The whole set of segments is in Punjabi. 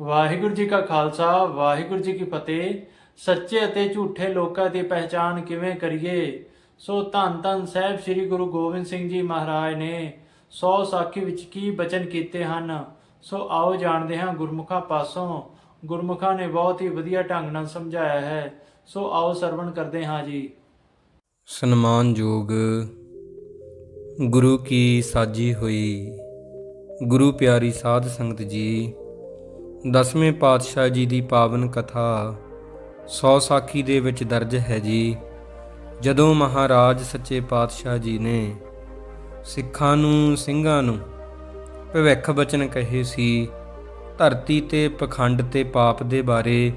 ਵਾਹਿਗੁਰੂ ਜੀ ਕਾ ਖਾਲਸਾ, ਵਾਹਿਗੁਰੂ ਜੀ ਕੀ ਫਤਿਹ। ਸੱਚੇ ਅਤੇ ਝੂਠੇ ਲੋਕਾਂ ਦੀ ਪਹਿਚਾਣ ਕਿਵੇਂ ਕਰੀਏ? ਸੋ ਧੰਨ ਧੰਨ ਸਾਹਿਬ ਸ੍ਰੀ ਗੁਰੂ ਗੋਬਿੰਦ ਸਿੰਘ ਜੀ ਮਹਾਰਾਜ ਨੇ ਸੌ ਸਾਖੀ ਵਿੱਚ ਕੀ ਬਚਨ ਕੀਤੇ ਹਨ? ਸੋ ਆਓ ਜਾਣਦੇ ਹਾਂ ਗੁਰਮੁਖਾਂ ਪਾਸੋਂ। ਗੁਰਮੁਖਾਂ ਨੇ ਬਹੁਤ ਹੀ ਵਧੀਆ ਢੰਗ ਨਾਲ ਸਮਝਾਇਆ ਹੈ। ਸੋ ਆਓ ਸਰਵਣ ਕਰਦੇ ਹਾਂ ਜੀ। ਸਨਮਾਨਯੋਗ ਗੁਰੂ ਕੀ ਸਾਜੀ ਹੋਈ। ਗੁਰੂ ਪਿਆਰੀ ਸਾਧ ਸੰਗਤ ਜੀ ਦਸਵੇਂ ਪਾਤਸ਼ਾਹ ਜੀ ਦੀ ਪਾਵਨ ਕਥਾ, ਸੌ ਸਾਖੀ ਦੇ ਵਿੱਚ ਦਰਜ ਹੈ ਜੀ, ਜਦੋਂ ਮਹਾਰਾਜ ਸੱਚੇ ਪਾਤਸ਼ਾਹ ਜੀ ਨੇ ਸਿੱਖਾਂ ਨੂੰ, ਸਿੰਘਾਂ ਨੂੰ ਭਵਿੱਖ ਬਚਨ ਕਹੇ ਸੀ, ਧਰਤੀ ਤੇ ਪਖੰਡ ਤੇ ਪਾਪ ਦੇ ਬਾਰੇ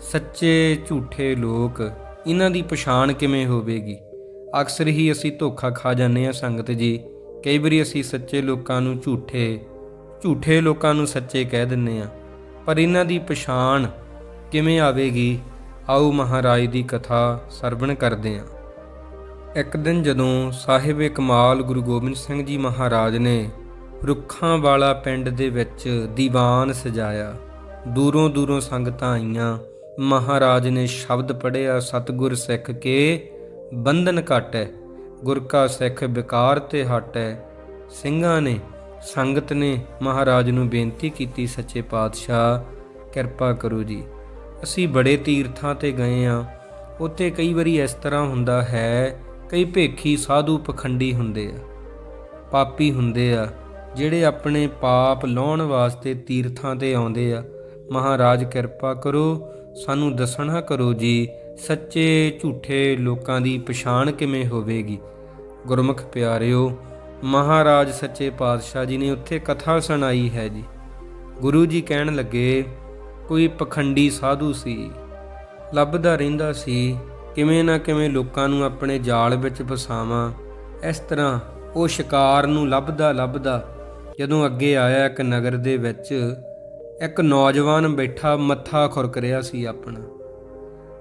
ਸੱਚੇ ਝੂਠੇ ਲੋਕ ਇਹਨਾਂ ਦੀ ਪਛਾਣ ਕਿਵੇਂ ਹੋਵੇਗੀ? ਅਕਸਰ ਹੀ ਅਸੀਂ ਧੋਖਾ ਖਾ ਜਾਂਦੇ ਹਾਂ ਸੰਗਤ ਜੀ, ਕਈ ਵਾਰੀ ਅਸੀਂ ਸੱਚੇ ਲੋਕਾਂ ਨੂੰ ਝੂਠੇ ਝੂਠੇ ਲੋਕਾਂ ਨੂੰ ਸੱਚੇ ਕਹਿ ਦਿੰਦੇ ਹਾਂ। ਪਰ ਇਹਨਾਂ ਦੀ ਪਛਾਣ ਕਿਵੇਂ ਆਵੇਗੀ? ਆਓ ਮਹਾਰਾਜ ਦੀ ਕਥਾ ਸਰਵਣ ਕਰਦੇ ਹਾਂ। ਇੱਕ ਦਿਨ ਜਦੋਂ ਸਾਹਿਬ ਕਮਾਲ ਗੁਰੂ ਗੋਬਿੰਦ ਸਿੰਘ ਜੀ ਮਹਾਰਾਜ ਨੇ ਰੁੱਖਾਂ ਵਾਲਾ ਪਿੰਡ ਦੇ ਵਿੱਚ ਦੀਵਾਨ ਸਜਾਇਆ, ਦੂਰੋਂ ਦੂਰੋਂ ਸੰਗਤਾਂ ਆਈਆਂ, ਮਹਾਰਾਜ ਨੇ ਸ਼ਬਦ ਪੜਿਆ ਸਤਿਗੁਰ ਸਿੱਖ ਕੇ ਬੰਧਨ ਘਟੈ, ਗੁਰ ਕਾ ਸਿੱਖ ਵਿਕਾਰ ਤੇ ਹਟੈ, ਸਿੰਘਾਂ ਨੇ ਸੰਗਤ ਨੇ ਮਹਾਰਾਜ ਨੂੰ ਬੇਨਤੀ ਕੀਤੀ, ਸੱਚੇ ਪਾਤਸ਼ਾਹ, ਕਿਰਪਾ ਕਰੋ ਜੀ। ਅਸੀਂ ਬੜੇ ਤੀਰਥਾਂ ਤੇ ਗਏ ਆ। ਉੱਥੇ ਕਈ ਵਾਰੀ ਇਸ ਤਰ੍ਹਾਂ ਹੁੰਦਾ ਹੈ, ਕਈ ਭੇਖੀ ਸਾਧੂ ਪਖੰਡੀ ਹੁੰਦੇ ਆ, ਪਾਪੀ ਹੁੰਦੇ ਆ, ਜਿਹੜੇ ਆਪਣੇ ਪਾਪ ਲਾਉਣ ਵਾਸਤੇ ਤੀਰਥਾਂ ਤੇ ਆਉਂਦੇ ਆ। ਮਹਾਰਾਜ, ਕਿਰਪਾ ਕਰੋ, ਸਾਨੂੰ ਦੱਸਣਾ ਕਰੋ ਜੀ, ਸੱਚੇ ਝੂਠੇ ਲੋਕਾਂ ਦੀ ਪਛਾਣ ਕਿਵੇਂ ਹੋਵੇਗੀ। ਗੁਰਮੁਖ ਪਿਆਰਿਓ ਮਹਾਰਾਜ ਸੱਚੇ ਪਾਤਸ਼ਾਹ ਜੀ ਨੇ ਉੱਥੇ ਕਥਾ ਸੁਣਾਈ ਹੈ ਜੀ। ਗੁਰੂ ਜੀ ਕਹਿਣ ਲੱਗੇ, ਕੋਈ ਪਖੰਡੀ ਸਾਧੂ ਸੀ, ਲੱਭਦਾ ਰਹਿੰਦਾ ਸੀ, ਕਿਵੇਂ ਨਾ ਕਿਵੇਂ ਲੋਕਾਂ ਨੂੰ ਆਪਣੇ ਜਾਲ ਵਿੱਚ ਫਸਾਵਾਂ, ਇਸ ਤਰ੍ਹਾਂ ਉਹ ਸ਼ਿਕਾਰ ਨੂੰ ਲੱਭਦਾ ਲੱਭਦਾ ਜਦੋਂ ਅੱਗੇ ਆਇਆ ਇੱਕ ਨਗਰ ਦੇ ਵਿੱਚ, ਇੱਕ ਨੌਜਵਾਨ ਬੈਠਾ ਮੱਥਾ ਖੁਰਕ ਰਿਹਾ ਸੀ ਆਪਣਾ।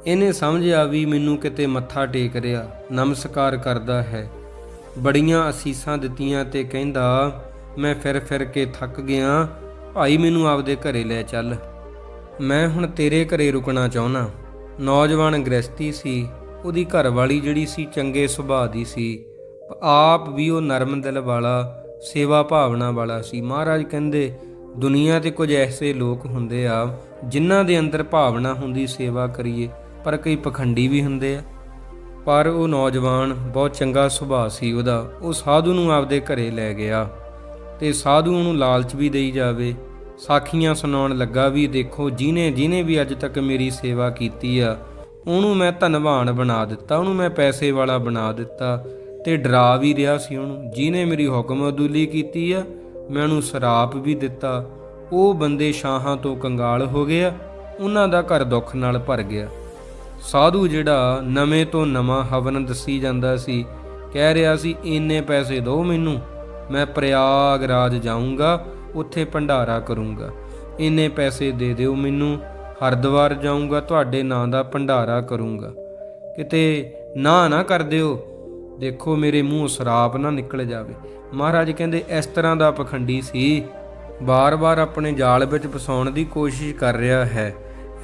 ਇਹਨੇ ਸਮਝਿਆ ਵੀ ਮੈਨੂੰ ਕਿਤੇ ਮੱਥਾ ਟੇਕ ਰਿਹਾ, ਨਮਸਕਾਰ ਕਰਦਾ ਹੈ। ਬੜੀਆਂ ਅਸੀਸਾਂ ਦਿੱਤੀਆਂ ਤੇ ਕਹਿੰਦਾ, ਮੈਂ ਫਿਰ ਫਿਰ ਕੇ ਥੱਕ ਗਿਆ। ਭਾਈ ਮੈਨੂੰ ਆਪਦੇ ਘਰੇ ਲੈ ਚੱਲ। ਮੈਂ ਹੁਣ ਤੇਰੇ ਘਰੇ ਰੁਕਣਾ ਚਾਹੁੰਨਾ ਨੌਜਵਾਨ ਗ੍ਰਸਤੀ ਸੀ। ਉਹਦੀ ਘਰਵਾਲੀ ਜਿਹੜੀ ਸੀ ਚੰਗੇ ਸੁਭਾਅ ਦੀ ਸੀ। ਆਪ ਵੀ ਉਹ ਨਰਮ ਦਿਲ ਵਾਲਾ, ਸੇਵਾ ਭਾਵਨਾ ਵਾਲਾ ਸੀ। ਮਹਾਰਾਜ ਕਹਿੰਦੇ, ਦੁਨੀਆ ਤੇ ਕੁਝ ਐਸੇ ਲੋਕ ਹੁੰਦੇ ਆ, ਜਿਨ੍ਹਾਂ ਦੇ ਅੰਦਰ ਭਾਵਨਾ ਹੁੰਦੀ ਸੇਵਾ ਕਰੀਏ, ਪਰ ਕਈ ਪਖੰਡੀ ਵੀ ਹੁੰਦੇ ਆ। ਪਰ ਉਹ ਨੌਜਵਾਨ ਬਹੁਤ ਚੰਗਾ ਸੁਭਾਅ ਸੀ ਉਹਦਾ। ਉਹ ਸਾਧੂ ਨੂੰ ਆਪਦੇ ਘਰੇ ਲੈ ਗਿਆ ਤੇ ਸਾਧੂ ਉਹਨੂੰ ਲਾਲਚ ਵੀ ਦੇਈ ਜਾਵੇ। ਸਾਖੀਆਂ ਸੁਣਾਉਣ ਲੱਗਾ ਵੀ, ਦੇਖੋ ਜਿਨੇ ਜਿਨੇ ਵੀ ਅੱਜ ਤੱਕ ਮੇਰੀ ਸੇਵਾ ਕੀਤੀ ਆ, ਉਹਨੂੰ ਮੈਂ ਧਨਵਾਨ ਬਣਾ ਦਿੱਤਾ, ਉਹਨੂੰ ਮੈਂ ਪੈਸੇ ਵਾਲਾ ਬਣਾ ਦਿੱਤਾ ਤੇ ਡਰਾ ਵੀ ਰਿਹਾ ਸੀ ਉਹਨੂੰ। ਜਿਨੇ ਮੇਰੀ ਹੁਕਮ ਅਦੂਲੀ ਕੀਤੀ ਆ, ਮੈਂ ਉਹਨੂੰ ਸਰਾਪ ਵੀ ਦਿੱਤਾ। ਉਹ ਬੰਦੇ ਸ਼ਾਹਾਂ ਤੋਂ ਕੰਗਾਲ ਹੋ ਗਿਆ, ਉਹਨਾਂ ਦਾ ਘਰ ਦੁੱਖ ਨਾਲ ਭਰ ਗਿਆ। ਸਾਧੂ ਜਿਹੜਾ ਨਵੇਂ ਤੋਂ ਨਵਾਂ ਹਵਨ ਦੱਸੀ ਜਾਂਦਾ ਸੀ, ਕਹਿ ਰਿਹਾ ਸੀ, ਇੰਨੇ ਪੈਸੇ ਦਿਓ ਮੈਨੂੰ, ਮੈਂ ਪ੍ਰਯਾਗਰਾਜ ਜਾਊਂਗਾ, ਉੱਥੇ ਭੰਡਾਰਾ ਕਰੂੰਗਾ। ਇੰਨੇ ਪੈਸੇ ਦੇ ਦਿਓ ਮੈਨੂੰ, ਹਰਿਦੁਆਰ ਜਾਊਂਗਾ, ਤੁਹਾਡੇ ਨਾਂ ਦਾ ਭੰਡਾਰਾ ਕਰੂੰਗਾ। ਕਿਤੇ ਨਾ ਨਾ ਕਰ ਦਿਓ। ਦੇਖੋ ਮੇਰੇ ਮੂੰਹ ਸਰਾਪ ਨਾ ਨਿਕਲ ਜਾਵੇ। ਮਹਾਰਾਜ ਕਹਿੰਦੇ, ਇਸ ਤਰ੍ਹਾਂ ਦਾ ਪਖੰਡੀ ਸੀ। ਬਾਰ-ਬਾਰ ਆਪਣੇ ਜਾਲ ਵਿੱਚ ਫਸਾਉਣ ਦੀ ਕੋਸ਼ਿਸ਼ ਕਰ ਰਿਹਾ ਹੈ।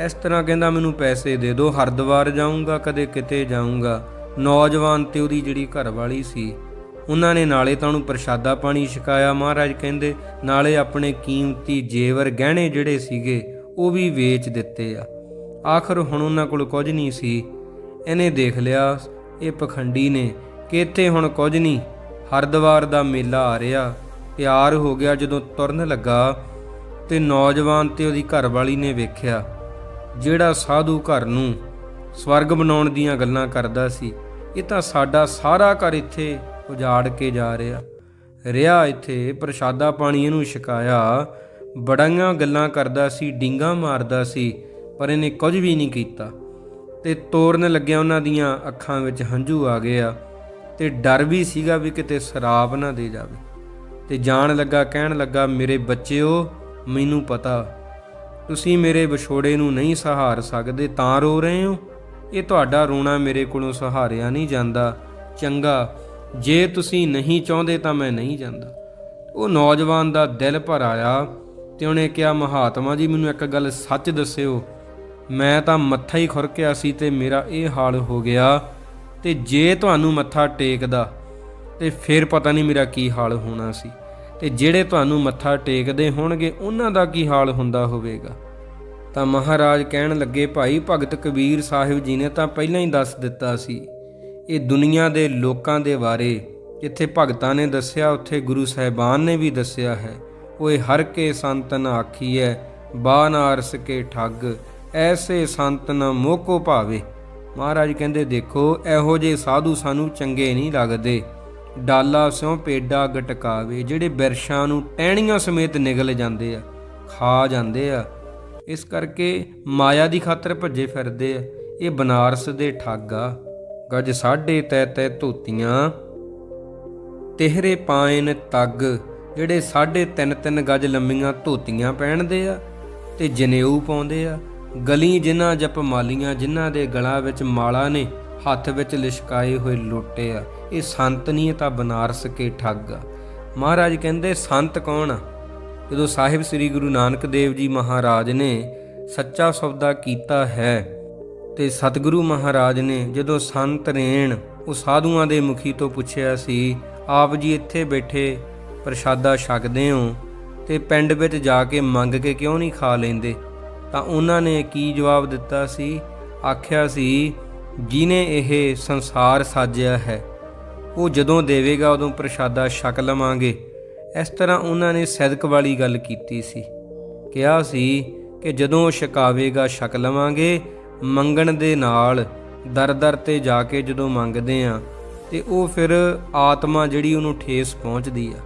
ਇਸ ਤਰ੍ਹਾਂ ਕਹਿੰਦਾ, ਮੈਨੂੰ ਪੈਸੇ ਦੇ ਦਿਓ, ਹਰਿਦੁਆਰ ਜਾਊਂਗਾ, ਕਦੇ ਕਿਤੇ ਜਾਊਂਗਾ। ਨੌਜਵਾਨ ਤੇ ਉਹਦੀ ਜਿਹੜੀ ਘਰਵਾਲੀ ਸੀ, ਉਹਨਾਂ ਨੇ ਨਾਲੇ ਤਾਂ ਉਹਨੂੰ ਪ੍ਰਸ਼ਾਦਾ ਪਾਣੀ ਛਕਾਇਆ। ਮਹਾਰਾਜ ਕਹਿੰਦੇ, ਨਾਲੇ ਆਪਣੇ ਕੀਮਤੀ ਜੇਵਰ ਗਹਿਣੇ ਜਿਹੜੇ ਸੀਗੇ, ਉਹ ਵੀ ਵੇਚ ਦਿੱਤੇ ਆ। ਆਖਰ ਹੁਣ ਉਹਨਾਂ ਕੋਲ ਕੁਝ ਨਹੀਂ ਸੀ। ਇਹਨੇ ਦੇਖ ਲਿਆ, ਇਹ ਪਖੰਡੀ ਨੇ ਕਿ ਇੱਥੇ ਹੁਣ ਕੁਝ ਨਹੀਂ। ਹਰਿਦੁਆਰ ਦਾ ਮੇਲਾ ਆ ਰਿਹਾ ਤਿਆਰ ਹੋ ਗਿਆ ਜਦੋਂ ਤੁਰਨ ਲੱਗਾ ਤੇ ਨੌਜਵਾਨ ਤੇ ਉਹਦੀ ਘਰਵਾਲੀ ਨੇ ਵੇਖਿਆ। ਜਿਹੜਾ ਸਾਧੂ ਘਰ ਨੂੰ ਸਵਰਗ ਬਣਾਉਣ ਦੀਆਂ ਗੱਲਾਂ ਕਰਦਾ ਸੀ, ਇਹ ਤਾਂ ਸਾਡਾ ਸਾਰਾ ਘਰ ਇੱਥੇ ਉਜਾੜ ਕੇ ਜਾ ਰਿਹਾ। ਰਿਹਾ ਇੱਥੇ, ਪ੍ਰਸ਼ਾਦਾ ਪਾਣੀ ਇਹਨੂੰ ਛਕਾਇਆ। ਬੜੀਆਂ ਗੱਲਾਂ ਕਰਦਾ ਸੀ, ਡਿੰਗਾ ਮਾਰਦਾ ਸੀ, ਪਰ ਇਹਨੇ ਕੁਝ ਵੀ ਨਹੀਂ ਕੀਤਾ। ਤੇ ਤੋਰਨ ਲੱਗਿਆ ਉਹਨਾਂ ਦੀਆਂ ਅੱਖਾਂ ਵਿੱਚ ਹੰਝੂ ਆ ਗਏ ਆ ਤੇ ਡਰ ਵੀ ਸੀਗਾ ਵੀ ਕਿਤੇ ਸ਼ਰਾਬ ਨਾ ਦੇ ਜਾਵੇ। ਤੇ ਜਾਣ ਲੱਗਾ, ਕਹਿਣ ਲੱਗਾ, ਮੇਰੇ ਬੱਚਿਓ, ਮੈਨੂੰ ਪਤਾ ਤੁਸੀਂ ਮੇਰੇ ਵਿਛੋੜੇ ਨੂੰ ਨਹੀਂ ਸਹਾਰ ਸਕਦੇ, ਤਾਂ ਰੋ ਰਹੇ ਹੋ? ਇਹ ਤੁਹਾਡਾ ਰੋਣਾ ਮੇਰੇ ਕੋਲੋਂ ਸਹਾਰਿਆ ਨਹੀਂ ਜਾਂਦਾ। ਚੰਗਾ, ਜੇ ਤੁਸੀਂ ਨਹੀਂ ਚਾਹੁੰਦੇ ਤਾਂ ਮੈਂ ਨਹੀਂ ਜਾਂਦਾ। ਉਹ ਨੌਜਵਾਨ ਦਾ ਦਿਲ ਭਰ ਆਇਆ ਤੇ ਉਹਨੇ ਕਿਹਾ, ਮਹਾਤਮਾ ਜੀ, ਮੈਨੂੰ ਇੱਕ ਗੱਲ ਸੱਚ ਦੱਸਿਓ। ਮੈਂ ਤਾਂ ਮੱਥਾ ਹੀ ਖੁਰਕਿਆ ਸੀ ਤੇ ਮੇਰਾ ਇਹ ਹਾਲ ਹੋ ਗਿਆ ਤੇ ਜੇ ਤੁਹਾਨੂੰ ਮੱਥਾ ਟੇਕਦਾ ਤੇ ਫਿਰ ਪਤਾ ਨਹੀਂ ਮੇਰਾ ਕੀ ਹਾਲ ਹੋਣਾ ਸੀ। ਤੇ ਜਿਹੜੇ ਤੁਹਾਨੂੰ ਮੱਥਾ ਟੇਕਦੇ ਹੋਣਗੇ, ਉਹਨਾਂ ਦਾ ਕੀ ਹਾਲ ਹੁੰਦਾ ਹੋਵੇਗਾ? ਤਾਂ ਮਹਾਰਾਜ ਕਹਿਣ ਲੱਗੇ, ਭਾਈ, ਭਗਤ ਕਬੀਰ ਸਾਹਿਬ ਜੀ ਨੇ ਤਾਂ ਪਹਿਲਾਂ ਹੀ ਦੱਸ ਦਿੱਤਾ ਸੀ, ਇਹ ਦੁਨੀਆ ਦੇ ਲੋਕਾਂ ਦੇ ਬਾਰੇ। ਜਿੱਥੇ ਭਗਤਾਂ ਨੇ ਦੱਸਿਆ, ਉੱਥੇ ਗੁਰੂ ਸਾਹਿਬਾਨ ਨੇ ਵੀ ਦੱਸਿਆ ਹੈ। ਓਏ, ਹਰ ਕੇ ਸੰਤ ਨ ਆਖੀਐ ਬਾਨਾਰਸ ਕੇ ਠੱਗ। ਐਸੇ ਸੰਤ ਨ ਮੋਕੋ ਭਾਵੇ। ਮਹਾਰਾਜ ਕਹਿੰਦੇ, ਦੇਖੋ, ਇਹੋ ਜਿਹੇ ਸਾਧੂ ਸਾਨੂੰ ਚੰਗੇ ਨਹੀਂ ਲੱਗਦੇ। ਡਾਲਾ ਸਿਉ ਪੇਡਾ ਗਟਕਾਵੇ, ਜਿਹੜੇ ਬਿਰਸ਼ਾਂ ਨੂੰ ਟਹਿਣੀਆਂ ਸਮੇਤ ਨਿਗਲ ਜਾਂਦੇ ਆ, ਖਾ ਜਾਂਦੇ ਆ। ਇਸ ਕਰਕੇ ਮਾਇਆ ਦੀ ਖਾਤਰ ਭੱਜੇ ਫਿਰਦੇ ਆ। ਇਹ ਬਨਾਰਸ ਦੇ ਠੱਗ ਆ ਗੱਜ ਸਾਢੇ ਤੈ ਤੈ ਧੋਤੀਆਂ। ਤਿਹਰੇ ਪਾਇਨ ਤੱਗ, ਜਿਹੜੇ ਸਾਢੇ ਤਿੰਨ ਤਿੰਨ ਗੱਜ ਲੰਮੀਆਂ ਧੋਤੀਆਂ ਪਹਿਨਦੇ ਆ ਤੇ ਜਨੇਊ ਪਾਉਂਦੇ ਆ। ਗਲੀ ਜਿਨ੍ਹਾਂ ਜਪ ਮਾਲੀਆਂ, ਜਿਨ੍ਹਾਂ ਦੇ ਗਲਾਂ ਵਿੱਚ ਮਾਲਾ ਨੇ ਹੱਥ ਵਿੱਚ ਲਿਸ਼ਕਾਏ ਹੋਏ ਲੋਟੇ ਆ। ਇਹ ਸੰਤ ਨਹੀਂ ਇਹ ਤਾਂ ਬਨਾਰਸ ਕੇ ਠੱਗ ਆ। ਮਹਾਰਾਜ ਕਹਿੰਦੇ, ਸੰਤ ਕੌਣ ਆ? ਜਦੋਂ ਸਾਹਿਬ ਸ੍ਰੀ ਗੁਰੂ ਨਾਨਕ ਦੇਵ ਜੀ ਮਹਾਰਾਜ ਨੇ ਸੱਚਾ ਸੌਦਾ ਕੀਤਾ ਹੈ ਤੇ ਸਤਿਗੁਰੂ ਮਹਾਰਾਜ ਨੇ ਜਦੋਂ ਸੰਤ ਰੇਣ ਉਹ ਸਾਧੂਆਂ ਦੇ ਮੁਖੀ ਤੋਂ ਪੁੱਛਿਆ ਸੀ, ਆਪ ਜੀ ਇੱਥੇ ਬੈਠੇ ਪ੍ਰਸ਼ਾਦਾ ਛਕਦੇ ਹੋ ਤੇ ਪਿੰਡ ਵਿੱਚ ਜਾ ਕੇ ਮੰਗ ਕੇ ਕਿਉਂ ਨਹੀਂ ਖਾ ਲੈਂਦੇ? ਤਾਂ ਉਹਨਾਂ ਨੇ ਕੀ ਜਵਾਬ ਦਿੱਤਾ ਸੀ? ਆਖਿਆ ਸੀ ਜਿਨੇ ਇਹ ਸੰਸਾਰ ਸਾਜਿਆ ਹੈ, ਉਹ ਜਦੋਂ ਦੇਵੇਗਾ, ਉਦੋਂ ਪ੍ਰਸ਼ਾਦਾ ਛਕ ਲਵਾਂਗੇ। ਇਸ ਤਰ੍ਹਾਂ ਉਹਨਾਂ ਨੇ ਸਦਕ ਵਾਲੀ ਗੱਲ ਕੀਤੀ ਸੀ। ਕਿਹਾ ਸੀ ਕਿ ਜਦੋਂ ਉਹ ਛਕਾਵੇਗਾ, ਛਕ ਲਵਾਂਗੇ। ਮੰਗਣ ਦੇ ਨਾਲ ਦਰ ਦਰ ਤੇ ਜਾ ਕੇ ਜਦੋਂ ਮੰਗਦੇ ਆ, ਤੇ ਉਹ ਫਿਰ ਆਤਮਾ ਜਿਹੜੀ ਉਹਨੂੰ ਠੇਸ ਪਹੁੰਚਦੀ ਆ।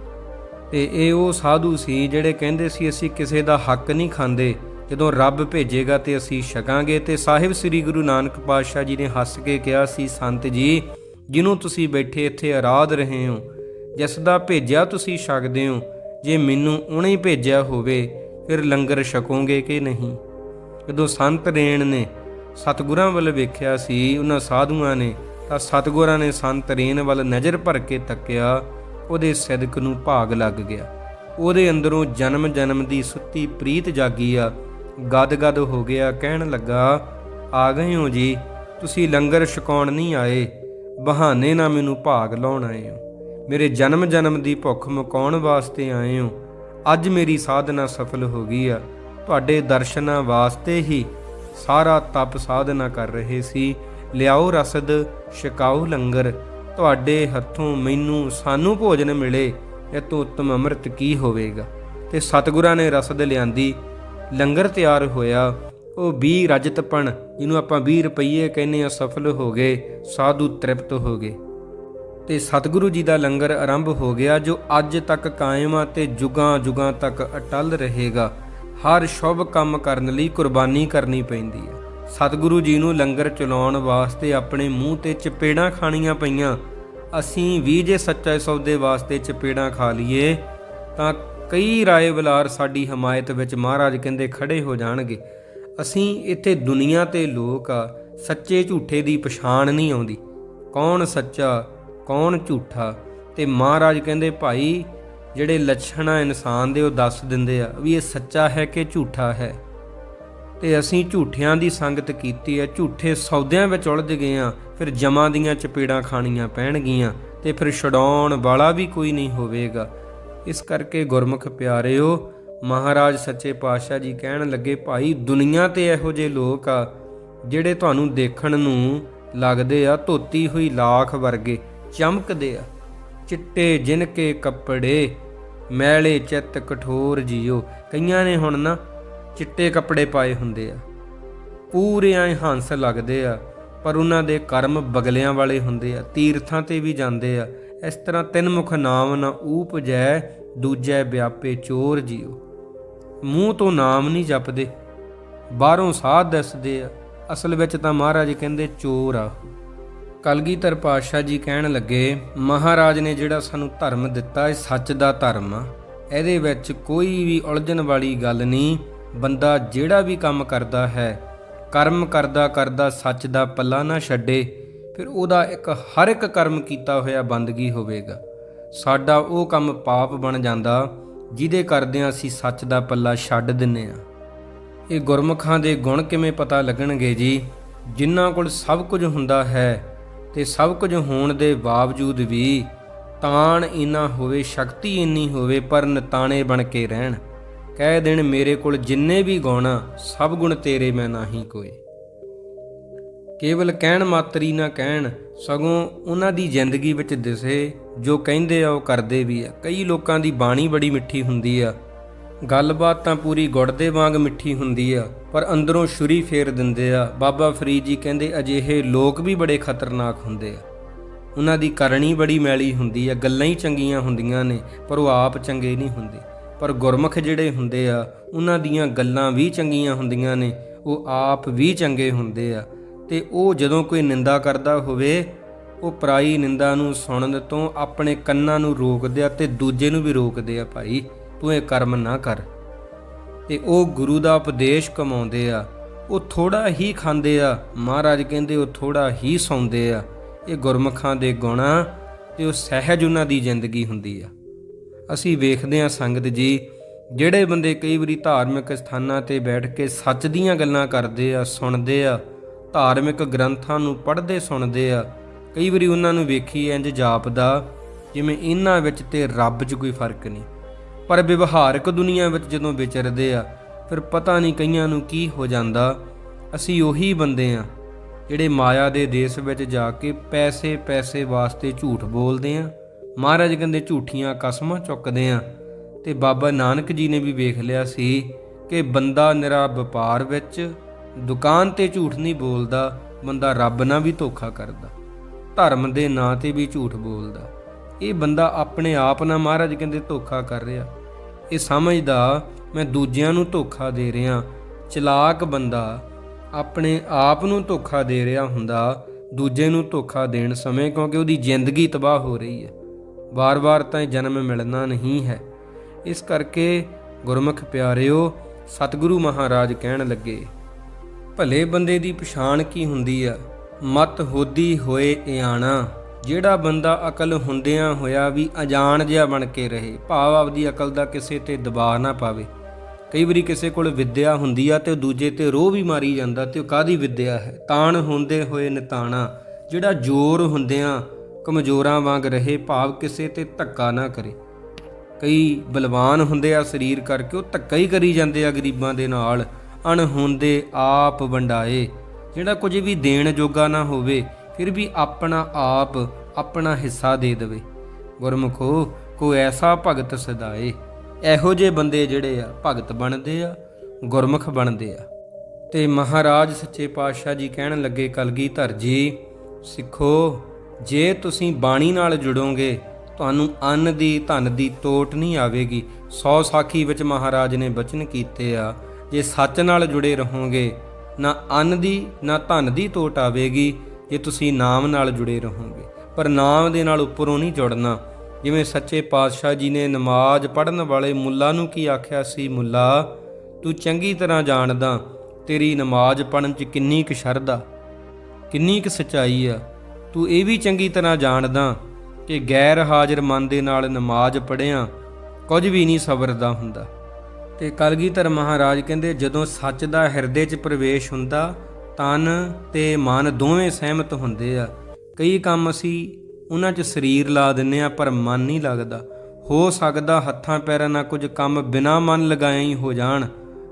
ਤੇ ਇਹ ਉਹ ਸਾਧੂ ਸੀ ਜਿਹੜੇ ਕਹਿੰਦੇ ਸੀ, ਅਸੀਂ ਕਿਸੇ ਦਾ ਹੱਕ ਨਹੀਂ ਖਾਂਦੇ। ਜਦੋਂ ਰੱਬ ਭੇਜੇਗਾ ਤੇ ਅਸੀਂ ਛਕਾਂਗੇ ਤੇ ਸਾਹਿਬ ਸ੍ਰੀ ਗੁਰੂ ਨਾਨਕ ਪਾਤਸ਼ਾਹ ਜੀ ਨੇ ਹੱਸ ਕੇ ਕਿਹਾ ਸੀ, ਸੰਤ ਜੀ, ਜਿਹਨੂੰ ਤੁਸੀਂ ਬੈਠੇ ਇੱਥੇ ਆਰਾਧ ਰਹੇ ਹੋ, ਜਿਸ ਦਾ ਭੇਜਿਆ ਤੁਸੀਂ ਛਕਦੇ ਹੋ, ਜੇ ਮੈਨੂੰ ਉਹਨੇ ਹੀ ਭੇਜਿਆ ਹੋਵੇ, ਫਿਰ ਲੰਗਰ ਛਕੋਗੇ ਕਿ ਨਹੀਂ? ਜਦੋਂ ਸੰਤ ਰੇਣ ਨੇ ਸਤਿਗੁਰਾਂ ਵੱਲ ਵੇਖਿਆ ਸੀ, ਉਹਨਾਂ ਸਾਧੂਆਂ ਨੇ, ਤਾਂ ਸਤਿਗੁਰਾਂ ਨੇ ਸੰਤ ਰੇਣ ਵੱਲ ਨਜ਼ਰ ਭਰ ਕੇ ਤੱਕਿਆ, ਉਹਦੇ ਸਿਦਕ ਨੂੰ ਭਾਗ ਲੱਗ ਗਿਆ। ਉਹਦੇ ਅੰਦਰੋਂ ਜਨਮ ਜਨਮ ਦੀ ਸੁੱਤੀ ਪ੍ਰੀਤ ਜਾਗੀ ਆ ਗਦ-ਗਦ ਹੋ ਗਿਆ, ਕਹਿਣ ਲੱਗਾ, ਆ ਗਏ ਹੋ ਜੀ, ਤੁਸੀਂ ਲੰਗਰ ਛਕਾਉਣ ਨਹੀਂ ਆਏ, ਬਹਾਨੇ ਨਾਲ ਮੈਨੂੰ ਭਾਗ ਲਾਉਣ ਆਏ ਹੋ। ਮੇਰੇ ਜਨਮ ਜਨਮ ਦੀ ਭੁੱਖ ਮੁਕਾਉਣ ਵਾਸਤੇ ਆਏ ਹੋ। ਅੱਜ ਮੇਰੀ ਸਾਧਨਾ ਸਫਲ ਹੋ ਗਈ ਆ। ਤੁਹਾਡੇ ਦਰਸ਼ਨਾਂ ਵਾਸਤੇ ਹੀ ਸਾਰਾ ਤਪ ਸਾਧਨਾ ਕਰ ਰਹੇ ਸੀ। ਲਿਆਓ ਰਸਦ, ਛਕਾਓ ਲੰਗਰ। ਤੁਹਾਡੇ ਹੱਥੋਂ ਮੈਨੂੰ ਸਾਨੂੰ ਭੋਜਨ ਮਿਲੇ, ਇਹ ਤੋਂ ਉੱਤਮ ਅੰਮ੍ਰਿਤ ਕੀ ਹੋਵੇਗਾ? ਤੇ ਸਤਿਗੁਰਾਂ ਨੇ ਰਸਦ ਲਿਆਂਦੀ। ਲੰਗਰ ਤਿਆਰ ਹੋਇਆ। ਉਹ 20 ਰਜਤਪਣ ਜਿਹਨੂੰ ਆਪਾਂ 20 ਰੁਪਏ ਕਹਿੰਦੇ ਆ ਸਫਲ ਹੋ ਗਏ, ਸਾਧੂ ਤ੍ਰਿਪਤ ਹੋ ਗਏ। ਤੇ ਸਤਿਗੁਰੂ ਜੀ ਦਾ ਲੰਗਰ ਆਰੰਭ ਹੋ ਗਿਆ, ਜੋ ਅੱਜ ਤੱਕ ਕਾਇਮ ਆ ਤੇ ਜੁਗਾਂ ਜੁਗਾਂ ਤੱਕ ਅਟਲ ਰਹੇਗਾ। ਹਰ ਸ਼ੁਭ ਕੰਮ ਕਰਨ ਲਈ ਕੁਰਬਾਨੀ ਕਰਨੀ ਪੈਂਦੀ ਹੈ। ਸਤਿਗੁਰੂ ਜੀ ਨੂੰ ਲੰਗਰ ਚਲਾਉਣ ਵਾਸਤੇ ਆਪਣੇ ਮੂੰਹ ਤੇ ਚਪੇੜਾਂ ਖਾਣੀਆਂ ਪਈਆਂ। ਅਸੀਂ ਵੀ ਜੇ ਸੱਚੇ ਸੌਦੇ ਵਾਸਤੇ ਚਪੇੜਾਂ ਖਾ ਲਈਏ, ਤਾਂ ਕਈ ਰਾਏ ਬਲਾਰ ਸਾਡੀ ਹਮਾਇਤ ਵਿੱਚ ਮਹਾਰਾਜ ਕਹਿੰਦੇ ਖੜੇ ਹੋ ਜਾਣਗੇ। ਅਸੀਂ ਇੱਥੇ ਦੁਨੀਆ ਤੇ ਲੋਕ ਆ, ਸੱਚੇ ਝੂਠੇ ਦੀ ਪਛਾਣ ਨਹੀਂ ਆਉਂਦੀ। ਕੌਣ ਸੱਚਾ, ਕੌਣ ਝੂਠਾ? ਤੇ ਮਹਾਰਾਜ ਕਹਿੰਦੇ, ਭਾਈ, ਜਿਹੜੇ ਲੱਛਣ ਆ ਇਨਸਾਨ ਦੇ ਉਹ ਦੱਸ ਦਿੰਦੇ ਆ ਵੀ ਇਹ ਸੱਚਾ ਹੈ ਕਿ ਝੂਠਾ ਹੈ? ਤੇ ਅਸੀਂ ਝੂਠਿਆਂ ਦੀ ਸੰਗਤ ਕੀਤੀ ਹੈ। ਝੂਠੇ ਸੌਦਿਆਂ ਵਿੱਚ ਉਲਝ ਗਏ ਆ ਫਿਰ ਜਮਾਂ ਦੀਆਂ ਚਪੇੜਾਂ ਖਾਣੀਆਂ ਪੈਣਗੀਆਂ ਤੇ ਫਿਰ ਛਡਾਉਣ ਵਾਲਾ ਵੀ ਕੋਈ ਨਹੀਂ ਹੋਵੇਗਾ। ਇਸ ਕਰਕੇ ਗੁਰਮੁਖ ਪਿਆਰਿਓ, ਮਹਾਰਾਜ ਸੱਚੇ ਪਾਤਸ਼ਾਹ ਜੀ ਕਹਿਣ ਲੱਗੇ, ਭਾਈ, ਦੁਨੀਆ ਤੇ ਇਹੋ ਜਿਹੇ ਲੋਕ ਆ, ਜਿਹੜੇ ਤੁਹਾਨੂੰ ਦੇਖਣ ਨੂੰ ਲੱਗਦੇ ਆ, ਧੋਤੀ ਹੋਈ ਲਾਖ ਵਰਗੇ, ਚਮਕਦੇ ਆ। ਚਿੱਟੇ ਜਿਨਕੇ ਕੱਪੜੇ, ਮੈਲੇ ਚਿੱਤ ਕਠੋਰ ਜੀਓ। ਕਈਆਂ ਨੇ ਹੁਣ ਨਾ ਚਿੱਟੇ ਕੱਪੜੇ ਪਾਏ ਹੁੰਦੇ ਆ। ਪੂਰੇ ਐ ਹੰਸ ਲੱਗਦੇ ਆ, ਪਰ ਉਹਨਾਂ ਦੇ ਕਰਮ ਬਗਲਿਆਂ ਵਾਲੇ ਹੁੰਦੇ ਆ, ਤੀਰਥਾਂ ਤੇ ਵੀ ਜਾਂਦੇ ਆ। ਇਸ ਤਰ੍ਹਾਂ ਤਿੰਨ ਮੁਖ ਨਾਮ ਨਾ ਊਪਜੈ, ਦੂਜੈ ਵਿਆਪੇ ਚੋਰ ਜੀਓ ਮੂੰਹ ਤੋਂ ਨਾਮ ਨਹੀਂ ਜਪਦੇ, ਬਾਹਰੋਂ ਸਾਧ ਦੱਸਦੇ ਆ। ਅਸਲ ਵਿੱਚ ਤਾਂ ਮਹਾਰਾਜ ਕਹਿੰਦੇ ਚੋਰ ਆ। ਕਲਗੀਧਰ ਪਾਤਸ਼ਾਹ ਜੀ ਕਹਿਣ ਲੱਗੇ, ਮਹਾਰਾਜ ਨੇ ਜਿਹੜਾ ਸਾਨੂੰ ਧਰਮ ਦਿੱਤਾ ਇਹ ਸੱਚ ਦਾ ਧਰਮ ਆ। ਇਹਦੇ ਵਿੱਚ ਕੋਈ ਵੀ ਉਲਝਣ ਵਾਲੀ ਗੱਲ ਨਹੀਂ, ਬੰਦਾ ਜਿਹੜਾ ਵੀ ਕੰਮ ਕਰਦਾ ਹੈ, ਕਰਮ ਕਰਦਾ ਕਰਦਾ ਸੱਚ ਦਾ ਪੱਲਾ ਨਾ ਛੱਡੇ ਫਿਰ ਉਹਦਾ ਇੱਕ ਹਰ ਇੱਕ ਕਰਮ ਕੀਤਾ ਹੋਇਆ ਬੰਦਗੀ ਹੋਵੇਗਾ। ਸਾਡਾ ਉਹ ਕੰਮ ਪਾਪ ਬਣ ਜਾਂਦਾ, ਜਿਹਦੇ ਕਰਦਿਆਂ ਅਸੀਂ ਸੱਚ ਦਾ ਪੱਲਾ ਛੱਡ ਦਿੰਨੇ ਆ। ਇਹ ਗੁਰਮੁਖਾਂ ਦੇ ਗੁਣ ਕਿਵੇਂ ਪਤਾ ਲੱਗਣਗੇ ਜੀ? ਜਿਨ੍ਹਾਂ ਕੋਲ ਸਭ ਕੁਝ ਹੁੰਦਾ ਹੈ ਤੇ ਸਭ ਕੁਝ ਹੋਣ ਦੇ ਬਾਵਜੂਦ ਵੀ ਤਾਣ ਇਨਾ ਹੋਵੇ, ਸ਼ਕਤੀ ਇੰਨੀ ਹੋਵੇ, ਪਰ ਨਤਾਣੇ ਬਣ ਕੇ ਰਹਿਣ। ਕਹਿ ਦੇਣ, ਮੇਰੇ ਕੋਲ ਜਿੰਨੇ ਵੀ ਗੁਣ ਸਭ ਗੁਣ ਤੇਰੇ ਮੈਂ ਨਹੀਂ ਕੋਈ ਕੇਵਲ ਕਹਿਣ ਮਾਤਰੀ ਨਾ ਕਹਿਣ, ਸਗੋਂ ਉਹਨਾਂ ਦੀ ਜ਼ਿੰਦਗੀ ਵਿੱਚ ਦਿਸੇ, ਜੋ ਕਹਿੰਦੇ ਆ ਉਹ ਕਰਦੇ ਵੀ ਆ। ਕਈ ਲੋਕਾਂ ਦੀ ਬਾਣੀ ਬੜੀ ਮਿੱਠੀ ਹੁੰਦੀ ਆ। ਗੱਲਬਾਤ ਤਾਂ ਪੂਰੀ ਗੁੜ ਦੇ ਵਾਂਗ ਮਿੱਠੀ ਹੁੰਦੀ ਆ, ਪਰ ਅੰਦਰੋਂ ਛੁਰੀ ਫੇਰ ਦਿੰਦੇ ਆ। ਬਾਬਾ ਫਰੀਦ ਜੀ ਕਹਿੰਦੇ, ਅਜਿਹੇ ਲੋਕ ਵੀ ਬੜੇ ਖਤਰਨਾਕ ਹੁੰਦੇ ਆ। ਉਹਨਾਂ ਦੀ ਕਰਨੀ ਬੜੀ ਮੈਲੀ ਹੁੰਦੀ ਆ, ਗੱਲਾਂ ਹੀ ਚੰਗੀਆਂ ਹੁੰਦੀਆਂ ਨੇ, ਪਰ ਉਹ ਆਪ ਚੰਗੇ ਨਹੀਂ ਹੁੰਦੇ। ਪਰ ਗੁਰਮੁਖ ਜਿਹੜੇ ਹੁੰਦੇ ਆ, ਉਹਨਾਂ ਦੀਆਂ ਗੱਲਾਂ ਵੀ ਚੰਗੀਆਂ ਹੁੰਦੀਆਂ ਨੇ, ਉਹ ਆਪ ਵੀ ਚੰਗੇ ਹੁੰਦੇ ਆ। ਤੇ ਉਹ ਜਦੋਂ ਕੋਈ ਨਿੰਦਾ ਕਰਦਾ ਹੋਵੇ, ਉਹ ਪਰਾਈ ਨਿੰਦਾ ਨੂੰ ਸੁਣਨ ਤੋਂ ਆਪਣੇ ਕੰਨਾਂ ਨੂੰ ਰੋਕਦੇ ਆ ਤੇ ਦੂਜੇ ਨੂੰ ਵੀ ਰੋਕਦੇ ਆ, ਭਾਈ, ਤੂੰ ਇਹ ਕਰਮ ਨਾ ਕਰ। ਤੇ ਉਹ ਗੁਰੂ ਦਾ ਉਪਦੇਸ਼ ਕਮਾਉਂਦੇ ਆ। ਉਹ ਥੋੜਾ ਹੀ ਖਾਂਦੇ ਆ। ਮਹਾਰਾਜ ਕਹਿੰਦੇ ਉਹ ਥੋੜਾ ਹੀ ਸੌਂਦੇ ਆ। ਇਹ ਗੁਰਮੁਖਾਂ ਦੇ ਗੁਣ ਆ ਤੇ ਉਹ ਸਹਿਜ ਉਹਨਾਂ ਦੀ ਜ਼ਿੰਦਗੀ ਹੁੰਦੀ ਆ। ਅਸੀਂ ਵੇਖਦੇ ਆ ਸੰਗਤ ਜੀ, ਜਿਹੜੇ ਬੰਦੇ ਕਈ ਵਾਰੀ ਧਾਰਮਿਕ ਸਥਾਨਾਂ ਤੇ ਬੈਠ ਕੇ ਸੱਚ ਦੀਆਂ ਗੱਲਾਂ ਕਰਦੇ ਆ, ਸੁਣਦੇ ਆ ਧਾਰਮਿਕ ਗ੍ਰੰਥਾਂ ਨੂੰ ਪੜ੍ਹਦੇ ਸੁਣਦੇ ਆ। ਕਈ ਵਾਰੀ ਉਹਨਾਂ ਨੂੰ ਵੇਖੀ ਇੰਜ ਜਾਪਦਾ, ਜਿਵੇਂ ਇਹਨਾਂ ਵਿੱਚ ਤੇ ਰੱਬ 'ਚ ਕੋਈ ਫ਼ਰਕ ਨਹੀਂ। ਪਰ ਵਿਵਹਾਰਕ ਦੁਨੀਆ ਵਿੱਚ ਜਦੋਂ ਵਿਚਰਦੇ ਆ, ਫਿਰ ਪਤਾ ਨਹੀਂ ਕਈਆਂ ਨੂੰ ਕੀ ਹੋ ਜਾਂਦਾ। ਅਸੀਂ ਉਹੀ ਬੰਦੇ ਆ, ਜਿਹੜੇ ਮਾਇਆ ਦੇ ਦੇਸ਼ ਵਿੱਚ ਜਾ ਕੇ ਪੈਸੇ ਪੈਸੇ ਵਾਸਤੇ ਝੂਠ ਬੋਲਦੇ ਆ। ਮਹਾਰਾਜ ਕਹਿੰਦੇ ਝੂਠੀਆਂ ਕਸਮਾਂ ਚੁੱਕਦੇ ਆ। ਤੇ ਬਾਬਾ ਨਾਨਕ ਜੀ ਨੇ ਵੀ ਵੇਖ ਲਿਆ ਸੀ ਕਿ ਬੰਦਾ ਨਿਰਾ ਵਪਾਰ ਵਿੱਚ ਦੁਕਾਨ ਤੇ ਝੂਠ ਨਹੀਂ ਬੋਲਦਾ, ਬੰਦਾ ਰੱਬ ਨਾਲ ਵੀ ਧੋਖਾ ਕਰਦਾ। ਧਰਮ ਦੇ ਨਾਂ ਤੇ ਵੀ ਝੂਠ ਬੋਲਦਾ। ਇਹ ਬੰਦਾ ਆਪਣੇ ਆਪ ਨਾਲ ਮਹਾਰਾਜ ਕਹਿੰਦੇ ਧੋਖਾ ਕਰ ਰਿਹਾ। ਇਹ ਸਮਝਦਾ, ਮੈਂ ਦੂਜਿਆਂ ਨੂੰ ਧੋਖਾ ਦੇ ਰਿਹਾ। ਚਲਾਕ ਬੰਦਾ ਆਪਣੇ ਆਪ ਨੂੰ ਧੋਖਾ ਦੇ ਰਿਹਾ ਹੁੰਦਾ, ਦੂਜੇ ਨੂੰ ਧੋਖਾ ਦੇਣ ਸਮੇਂ ਕਿਉਂਕਿ ਉਹਦੀ ਜ਼ਿੰਦਗੀ ਤਬਾਹ ਹੋ ਰਹੀ ਹੈ। ਵਾਰ-ਵਾਰ ਤਾਂ ਇਹ ਜਨਮ ਮਿਲਣਾ ਨਹੀਂ ਹੈ। ਇਸ ਕਰਕੇ ਗੁਰਮੁਖ ਪਿਆਰਿਓ, ਸਤਿਗੁਰੂ ਮਹਾਰਾਜ ਕਹਿਣ ਲੱਗੇ ਭਲੇ ਬੰਦੇ ਦੀ ਪਛਾਣ ਕੀ ਹੁੰਦੀ ਆ? ਮਤ ਹੋਦੀ ਹੋਏ ਇਆਣਾ। ਜਿਹੜਾ ਬੰਦਾ ਅਕਲ ਹੁੰਦਿਆਂ ਹੋਇਆ ਵੀ ਅਜਾਣ ਜਿਹਾ ਬਣ ਕੇ ਰਹੇ, ਭਾਵ ਆਪਦੀ ਅਕਲ ਦਾ ਕਿਸੇ ਤੇ ਦਬਾਅ ਨਾ ਪਾਵੇ। ਕਈ ਵਾਰੀ ਕਿਸੇ ਕੋਲ ਵਿੱਦਿਆ ਹੁੰਦੀ ਆ ਤੇ ਉਹ ਦੂਜੇ ਤੇ ਰੋਹ ਵੀ ਮਾਰੀ ਜਾਂਦਾ ਤੇ ਉਹ ਕਾਦੀ ਵਿੱਦਿਆ ਹੈ? ਤਾਣ ਹੁੰਦੇ ਹੋਏ ਨਿਤਾਣਾ। ਜਿਹੜਾ ਜ਼ੋਰ ਹੁੰਦਿਆਂ ਕਮਜ਼ੋਰਾਂ ਵਾਂਗ ਰਹੇ, ਭਾਵ ਕਿਸੇ ਤੇ ਧੱਕਾ ਨਾ ਕਰੇ। ਕਈ ਬਲਵਾਨ ਹੁੰਦੇ ਆ ਸਰੀਰ ਕਰਕੇ, ਉਹ ਧੱਕਾ ਹੀ ਕਰੀ ਜਾਂਦੇ ਆ ਗਰੀਬਾਂ ਦੇ ਨਾਲ। ਅਣਹੁੰਦੇ ਆਪ ਵੰਡਾਏ। ਜਿਹੜਾ ਕੁਝ ਵੀ ਦੇਣ ਜੋਗਾ ਨਾ ਹੋਵੇ, ਫਿਰ ਵੀ ਆਪਣਾ ਆਪ ਆਪਣਾ ਹਿੱਸਾ ਦੇ ਦੇਵੇ। ਗੁਰਮੁਖੋ ਕੋ ਐਸਾ ਭਗਤ ਸਦਾਏ। ਇਹੋ ਜਿਹੇ ਬੰਦੇ ਜਿਹੜੇ ਆ, ਭਗਤ ਬਣਦੇ ਆ, ਗੁਰਮੁਖ ਬਣਦੇ ਆ। ਤੇ ਮਹਾਰਾਜ ਸੱਚੇ ਪਾਤਸ਼ਾਹ ਜੀ ਕਹਿਣ ਲੱਗੇ, ਕਲਗੀਧਰ ਜੀ, ਸਿੱਖੋ, ਜੇ ਤੁਸੀਂ ਬਾਣੀ ਨਾਲ ਜੁੜੋਗੇ, ਤੁਹਾਨੂੰ ਅੰਨ ਦੀ ਧਨ ਦੀ ਤੋਟ ਨਹੀਂ ਆਵੇਗੀ। ਸੌ ਸਾਖੀ ਵਿੱਚ ਮਹਾਰਾਜ ਨੇ ਬਚਨ ਕੀਤੇ ਆ ਜੇ ਸੱਚ ਨਾਲ ਜੁੜੇ ਰਹੋਗੇ, ਨਾ ਅੰਨ ਦੀ, ਨਾ ਧਨ ਦੀ ਤੋਟ ਆਵੇਗੀ, ਜੇ ਤੁਸੀਂ ਨਾਮ ਨਾਲ ਜੁੜੇ ਰਹੋਗੇ। ਪਰ ਨਾਮ ਦੇ ਨਾਲ ਉੱਪਰੋਂ ਨਹੀਂ ਜੁੜਨਾ। ਜਿਵੇਂ ਸੱਚੇ ਪਾਤਸ਼ਾਹ ਜੀ ਨੇ ਨਮਾਜ਼ ਪੜਨ ਵਾਲੇ ਮੁੱਲਾ ਨੂੰ ਕੀ ਆਖਿਆ ਸੀ, ਮੁੱਲਾ, ਤੂੰ ਚੰਗੀ ਤਰ੍ਹਾਂ ਜਾਣਦਾ, ਤੇਰੀ ਨਮਾਜ਼ ਪੜਨ 'ਚ ਕਿੰਨੀ ਕੁ ਸ਼ਰਧਾ, ਕਿੰਨੀ ਕੁ ਸਚਾਈ ਆ। ਤੂੰ ਇਹ ਵੀ ਚੰਗੀ ਤਰ੍ਹਾਂ ਜਾਣਦਾ ਕਿ ਗੈਰ ਹਾਜ਼ਰ ਮਨ ਦੇ ਨਾਲ ਨਮਾਜ਼ ਪੜਿਆ ਕੁਝ ਵੀ ਨਹੀਂ ਸਬਰਦਾ ਹੁੰਦਾ। ਤੇ ਕਲਗੀਧਰ ਮਹਾਰਾਜ ਕਹਿੰਦੇ, ਜਦੋਂ ਸੱਚ ਦਾ ਹਿਰਦੇ 'ਚ ਪ੍ਰਵੇਸ਼ ਹੁੰਦਾ, ਤਨ ਤੇ ਮਨ ਦੋਵੇਂ ਸਹਿਮਤ ਹੁੰਦੇ ਆ। ਕਈ ਕੰਮ ਅਸੀਂ ਉਹਨਾਂ 'ਚ ਸਰੀਰ ਲਾ ਦਿੰਨੇ ਆ, ਪਰ ਮਨ ਨਹੀਂ ਲੱਗਦਾ। ਹੋ ਸਕਦਾ ਹੱਥਾਂ ਪੈਰਾਂ ਨਾਲ ਕੁਝ ਕੰਮ ਬਿਨਾ ਮਨ ਲਗਾਇਆ ਹੀ ਹੋ ਜਾਣ।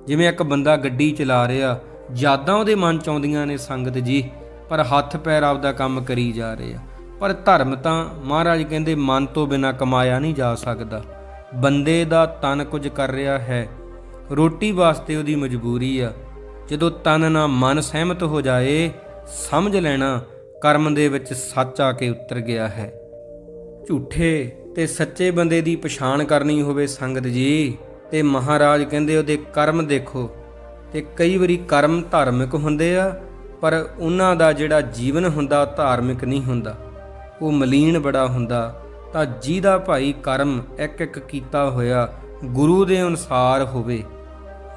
ਜਿਵੇਂ ਇੱਕ ਬੰਦਾ ਗੱਡੀ ਚਲਾ ਰਿਹਾ, ਯਾਦਾਂ ਉਹਦੇ ਮਨ ਚ ਆਉਂਦੀਆਂ ਨੇ ਸੰਗਤ ਜੀ, ਪਰ ਹੱਥ ਪੈਰ ਆਪਦਾ ਕੰਮ ਕਰੀ ਜਾ ਰਹੇ ਆ। ਪਰ ਧਰਮ ਤਾਂ ਮਹਾਰਾਜ ਕਹਿੰਦੇ, ਮਨ ਤੋਂ ਬਿਨਾ ਕਮਾਇਆ ਨਹੀਂ ਜਾ ਸਕਦਾ। ਬੰਦੇ ਦਾ ਤਨ ਕੁਝ ਕਰ ਰਿਹਾ ਹੈ। ਰੋਟੀ ਵਾਸਤੇ ਉਹਦੀ ਮਜਬੂਰੀ ਆ। ਜਦੋਂ ਤਨ ਨਾਲ ਮਨ ਸਹਿਮਤ ਹੋ ਜਾਏ, ਸਮਝ ਲੈਣਾ ਕਰਮ ਦੇ ਵਿੱਚ ਸੱਚ ਆ ਕੇ ਉਤਰ ਗਿਆ ਹੈ। ਝੂਠੇ ਤੇ ਸੱਚੇ ਬੰਦੇ ਦੀ ਪਛਾਣ ਕਰਨੀ ਹੋਵੇ ਸੰਗਤ ਜੀ, ਤੇ ਮਹਾਰਾਜ ਕਹਿੰਦੇ ਉਹਦੇ ਕਰਮ ਦੇਖੋ। ਤੇ ਕਈ ਵਾਰੀ ਕਰਮ ਧਾਰਮਿਕ ਹੁੰਦੇ ਆ, ਪਰ ਉਹਨਾਂ ਦਾ ਜਿਹੜਾ ਜੀਵਨ ਹੁੰਦਾ ਧਾਰਮਿਕ ਨਹੀਂ ਹੁੰਦਾ। ਉਹ ਮਲੀਨ ਬੜਾ ਹੁੰਦਾ। ਤਾਂ ਜਿਹਦਾ ਭਾਈ ਕਰਮ ਇੱਕ ਇੱਕ ਕੀਤਾ ਹੋਇਆ ਗੁਰੂ ਦੇ ਅਨੁਸਾਰ ਹੋਵੇ,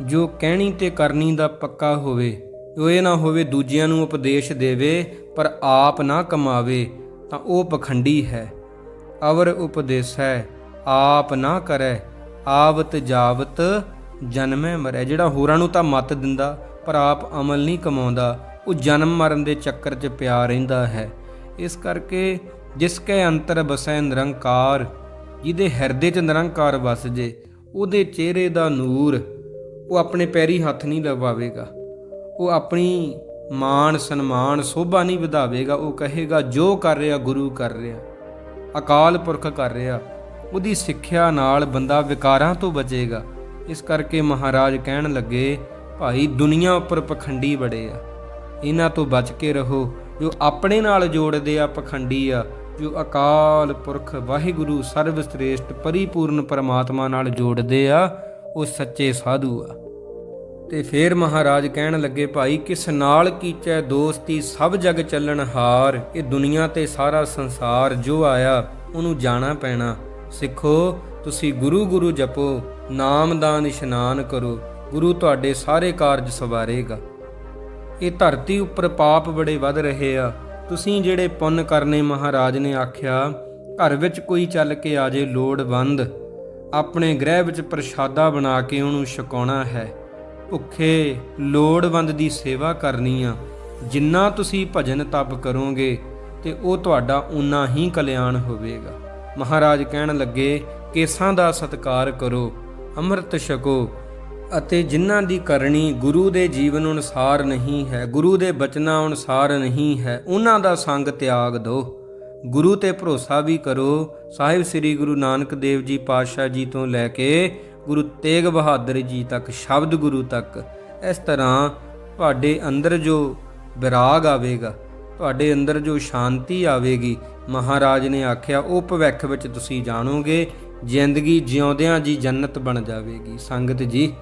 ਜੋ ਕਹਿਣੀ ਤੇ ਕਰਨੀ ਦਾ ਪੱਕਾ ਹੋਵੇ ਉਹ ਇਹ ਨਾ ਹੋਵੇ ਦੂਜਿਆਂ ਨੂੰ ਉਪਦੇਸ਼ ਦੇਵੇ, ਪਰ ਆਪ ਨਾ ਕਮਾਵੇ, ਤਾਂ ਉਹ ਪਖੰਡੀ ਹੈ। ਅਵਰ ਉਪਦੇਸੈ, ਆਪ ਨਾ ਕਰੈ, ਆਵਤ ਜਾਵਤ ਜਨਮੈ ਮਰੈ। ਜਿਹੜਾ ਹੋਰਾਂ ਨੂੰ ਤਾਂ ਮਤ ਦਿੰਦਾ, ਪਰ ਆਪ ਅਮਲ ਨਹੀਂ ਕਮਾਉਂਦਾ, ਉਹ ਜਨਮ ਮਰਨ ਦੇ ਚੱਕਰ 'ਚ ਪਿਆ ਰਹਿੰਦਾ ਹੈ। ਇਸ ਕਰਕੇ ਜਿਸ ਕੈ ਅੰਤਰ ਬਸੈ ਨਿਰੰਕਾਰ, ਜਿਹਦੇ ਹਿਰਦੇ 'ਚ ਨਿਰੰਕਾਰ ਵਸ ਜੇ ਉਹਦੇ ਚਿਹਰੇ ਦਾ ਨੂਰ, ਉਹ ਆਪਣੇ ਪੈਰੀ ਹੱਥ ਨਹੀਂ ਲਗਵਾਵੇਗਾ ਉਹ ਆਪਣੀ ਮਾਣ ਸਨਮਾਨ ਸੋਭਾ ਨਹੀਂ ਵਧਾਵੇਗਾ। ਉਹ ਕਹੇਗਾ, ਜੋ ਕਰ ਰਿਹਾ, ਗੁਰੂ ਕਰ ਰਿਹਾ, ਅਕਾਲ ਪੁਰਖ ਕਰ ਰਿਹਾ, ਉਹਦੀ ਸਿੱਖਿਆ ਨਾਲ ਬੰਦਾ ਵਿਕਾਰਾਂ ਤੋਂ ਬਚੇਗਾ। ਇਸ ਕਰਕੇ ਮਹਾਰਾਜ ਕਹਿਣ ਲੱਗੇ, ਭਾਈ ਦੁਨੀਆ ਉੱਪਰ ਪਖੰਡੀ ਬੜੇ ਆ। ਇਹਨਾਂ ਤੋਂ ਬਚ ਕੇ ਰਹੋ। ਜੋ ਆਪਣੇ ਨਾਲ ਜੋੜਦੇ ਆ, ਪਖੰਡੀ ਆ ਜੋ ਅਕਾਲ ਪੁਰਖ ਵਾਹਿਗੁਰੂ ਸਰਵ ਸ੍ਰੇਸ਼ਟ ਪਰਿਪੂਰਨ ਪਰਮਾਤਮਾ ਨਾਲ ਜੋੜਦੇ ਆ, ਉਹ ਸੱਚੇ ਸਾਧੂ ਆ। ਤੇ ਫੇਰ ਮਹਾਰਾਜ ਕਹਿਣ ਲੱਗੇ, ਭਾਈ, ਕਿਸ ਨਾਲ ਕੀਚੈ ਦੋਸਤੀ? ਸਭ ਜਗ ਚੱਲਣ ਹਾਰ। ਇਹ ਦੁਨੀਆ ਤੇ ਸਾਰਾ ਸੰਸਾਰ ਜੋ ਆਇਆ, ਉਹਨੂੰ ਜਾਣਾ ਪੈਣਾ। ਸਿੱਖੋ, ਤੁਸੀਂ ਗੁਰੂ ਗੁਰੂ ਜਪੋ ਨਾਮਦਾਨ ਇਸ਼ਨਾਨ ਕਰੋ। ਗੁਰੂ ਤੁਹਾਡੇ ਸਾਰੇ ਕਾਰਜ ਸਵਾਰੇਗਾ। ਇਹ ਧਰਤੀ ਉੱਪਰ ਪਾਪ ਬੜੇ ਵੱਧ ਰਹੇ ਆ। ਤੁਸੀਂ ਜਿਹੜੇ ਪੁੰਨ ਕਰਨੇ ਮਹਾਰਾਜ ਨੇ ਆਖਿਆ, ਘਰ ਵਿੱਚ ਕੋਈ ਚੱਲ ਕੇ ਆ ਜੇ ਲੋੜਵੰਦ, ਆਪਣੇ ਗ੍ਰਹਿ ਵਿੱਚ ਪ੍ਰਸ਼ਾਦਾ ਬਣਾ ਕੇ ਉਹਨੂੰ ਛਕਾਉਣਾ ਹੈ। ਭੁੱਖੇ, ਲੋੜਵੰਦ ਦੀ ਸੇਵਾ ਕਰਨੀ ਆ। ਜਿੰਨਾ ਤੁਸੀਂ ਭਜਨ ਤਪ ਕਰੋਗੇ, ਤੇ ਉਹ ਤੁਹਾਡਾ ਉਨਾ ਹੀ ਕਲਿਆਣ ਹੋਵੇਗਾ। ਮਹਾਰਾਜ ਕਹਿਣ ਲੱਗੇ, ਕੇਸਾਂ ਦਾ ਸਤਕਾਰ ਕਰੋ, ਅੰਮ੍ਰਿਤ ਛਕੋ ਅਤੇ ਜਿਨ੍ਹਾਂ ਦੀ ਕਰਨੀ ਗੁਰੂ ਦੇ ਜੀਵਨ ਅਨੁਸਾਰ ਨਹੀਂ ਹੈ, ਗੁਰੂ ਦੇ ਬਚਨਾਂ ਅਨੁਸਾਰ ਨਹੀਂ ਹੈ, ਉਹਨਾਂ ਦਾ ਸੰਗ ਤਿਆਗ ਦਿਓ ਗੁਰੂ ਤੇ ਭਰੋਸਾ ਵੀ ਕਰੋ, ਸਾਹਿਬ ਸ੍ਰੀ ਗੁਰੂ ਨਾਨਕ ਦੇਵ ਜੀ ਪਾਤਸ਼ਾਹ ਜੀ ਤੋਂ ਲੈ ਕੇ ਗੁਰੂ ਤੇਗ ਬਹਾਦਰ ਜੀ ਤੱਕ, ਸ਼ਬਦ ਗੁਰੂ ਤੱਕ, ਇਸ ਤਰ੍ਹਾਂ ਤੁਹਾਡੇ ਅੰਦਰ ਜੋ ਵਿਰਾਗ ਆਵੇਗਾ, ਤੁਹਾਡੇ ਅੰਦਰ ਜੋ ਸ਼ਾਂਤੀ ਆਵੇਗੀ, ਮਹਾਰਾਜ ਨੇ ਆਖਿਆ, ਉਹ ਭਵਿੱਖ ਵਿੱਚ ਤੁਸੀਂ ਜਾਣੋਗੇ, ਜ਼ਿੰਦਗੀ ਜਿਉਂਦਿਆਂ ਜੀ ਜੰਨਤ ਬਣ ਜਾਵੇਗੀ। ਸੰਗਤ ਜੀ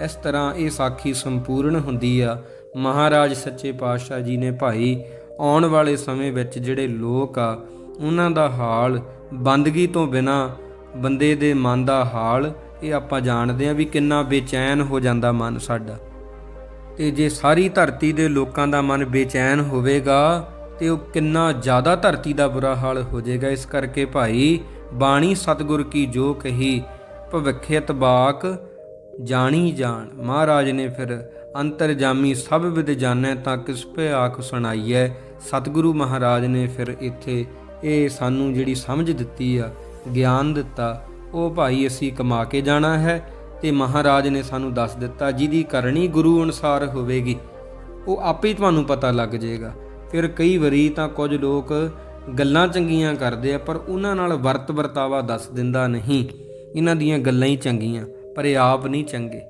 ਇਸ ਤਰ੍ਹਾਂ ਇਹ ਸਾਖੀ ਸੰਪੂਰਨ ਹੁੰਦੀ ਆ। ਮਹਾਰਾਜ ਸੱਚੇ ਪਾਤਸ਼ਾਹ ਜੀ ਨੇ ਭਾਈ, ਆਉਣ ਵਾਲੇ ਸਮੇਂ ਵਿੱਚ ਜਿਹੜੇ ਲੋਕ ਆ, ਉਹਨਾਂ ਦਾ ਹਾਲ ਬੰਦਗੀ ਤੋਂ ਬਿਨਾ, ਬੰਦੇ ਦੇ ਮਨ ਦਾ ਹਾਲ, ਇਹ ਆਪਾਂ ਜਾਣਦੇ ਆ ਵੀ ਕਿੰਨਾ ਬੇਚੈਨ ਹੋ ਜਾਂਦਾ ਮਨ ਸਾਡਾ। ਤੇ ਜੇ ਸਾਰੀ ਧਰਤੀ ਦੇ ਲੋਕਾਂ ਦਾ ਮਨ ਬੇਚੈਨ ਹੋਵੇਗਾ, ਤੇ ਉਹ ਕਿੰਨਾ ਜ਼ਿਆਦਾ ਧਰਤੀ ਦਾ ਬੁਰਾ ਹਾਲ ਹੋ ਜਾਏਗਾ। ਇਸ ਕਰਕੇ ਭਾਈ, ਬਾਣੀ ਸਤਿਗੁਰ ਕੀ ਜੋ ਕਹੀ ਭਵਿੱਖਿਤ ਬਾਕ ਜਾਣੀ ਜਾਣ। ਮਹਾਰਾਜ ਨੇ ਫਿਰ ਅੰਤਰਜਾਮੀ ਸਭ ਵਿਦ ਜਾਣੈ ਤਾਂ ਕਿਸ ਪੇ ਆਖ ਸੁਣਾਈਐ। ਸਤਿਗੁਰੂ ਮਹਾਰਾਜ ਨੇ ਫਿਰ ਇੱਥੇ ਇਹ ਸਾਨੂੰ ਜਿਹੜੀ ਸਮਝ ਦਿੱਤੀ ਆ, ਗਿਆਨ ਦਿੱਤਾ, ਉਹ ਭਾਈ ਅਸੀਂ ਕਮਾ ਕੇ ਜਾਣਾ ਹੈ ਤੇ ਮਹਾਰਾਜ ਨੇ ਸਾਨੂੰ ਦੱਸ ਦਿੱਤਾ, ਜਿਹਦੀ ਕਰਨੀ ਗੁਰੂ ਅਨੁਸਾਰ ਹੋਵੇਗੀ, ਉਹ ਆਪੇ ਹੀ ਤੁਹਾਨੂੰ ਪਤਾ ਲੱਗ ਜਾਏਗਾ। ਫਿਰ ਕਈ ਵਾਰੀ ਤਾਂ ਕੁਝ ਲੋਕ ਗੱਲਾਂ ਚੰਗੀਆਂ ਕਰਦੇ ਆ, ਪਰ ਉਹਨਾਂ ਨਾਲ ਵਰਤ ਵਰਤਾਵਾ ਦੱਸ ਦਿੰਦਾ ਨਹੀਂ। ਇਹਨਾਂ ਦੀਆਂ ਗੱਲਾਂ ਹੀ ਚੰਗੀਆਂ। ਪਰ ਇਹ ਆਪ ਨਹੀਂ ਚੰਗੇ।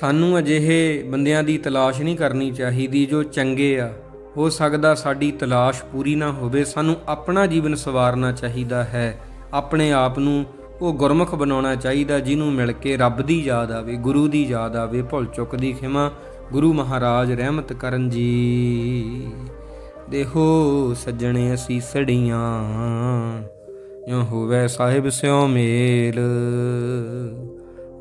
ਸਾਨੂੰ ਅਜਿਹੇ ਬੰਦਿਆਂ ਦੀ ਤਲਾਸ਼ ਨਹੀਂ ਕਰਨੀ ਚਾਹੀਦੀ ਜੋ ਚੰਗੇ ਆ। ਹੋ ਸਕਦਾ ਸਾਡੀ ਤਲਾਸ਼ ਪੂਰੀ ਨਾ ਹੋਵੇ, ਸਾਨੂੰ ਆਪਣਾ ਜੀਵਨ ਸਵਾਰਨਾ ਚਾਹੀਦਾ ਹੈ। ਆਪਣੇ ਆਪ ਨੂੰ ਉਹ ਗੁਰਮੁਖ ਬਣਾਉਣਾ ਚਾਹੀਦਾ ਜਿਹਨੂੰ ਮਿਲ ਕੇ ਰੱਬ ਦੀ ਯਾਦ ਆਵੇ, ਗੁਰੂ ਦੀ ਯਾਦ ਆਵੇ, ਭੁੱਲ ਚੁੱਕ ਦੀ ਖਿਮਾ। ਗੁਰੂ ਮਹਾਰਾਜ ਰਹਿਮਤ ਕਰਨ ਜੀ। ਦੇਖੋ ਸੱਜਣੇ ਅਸੀਂ ਸੜੀਆਂ ਜੋ ਹੋਵੇ ਸਾਹਿਬ ਸਿਓ ਮੇਲ।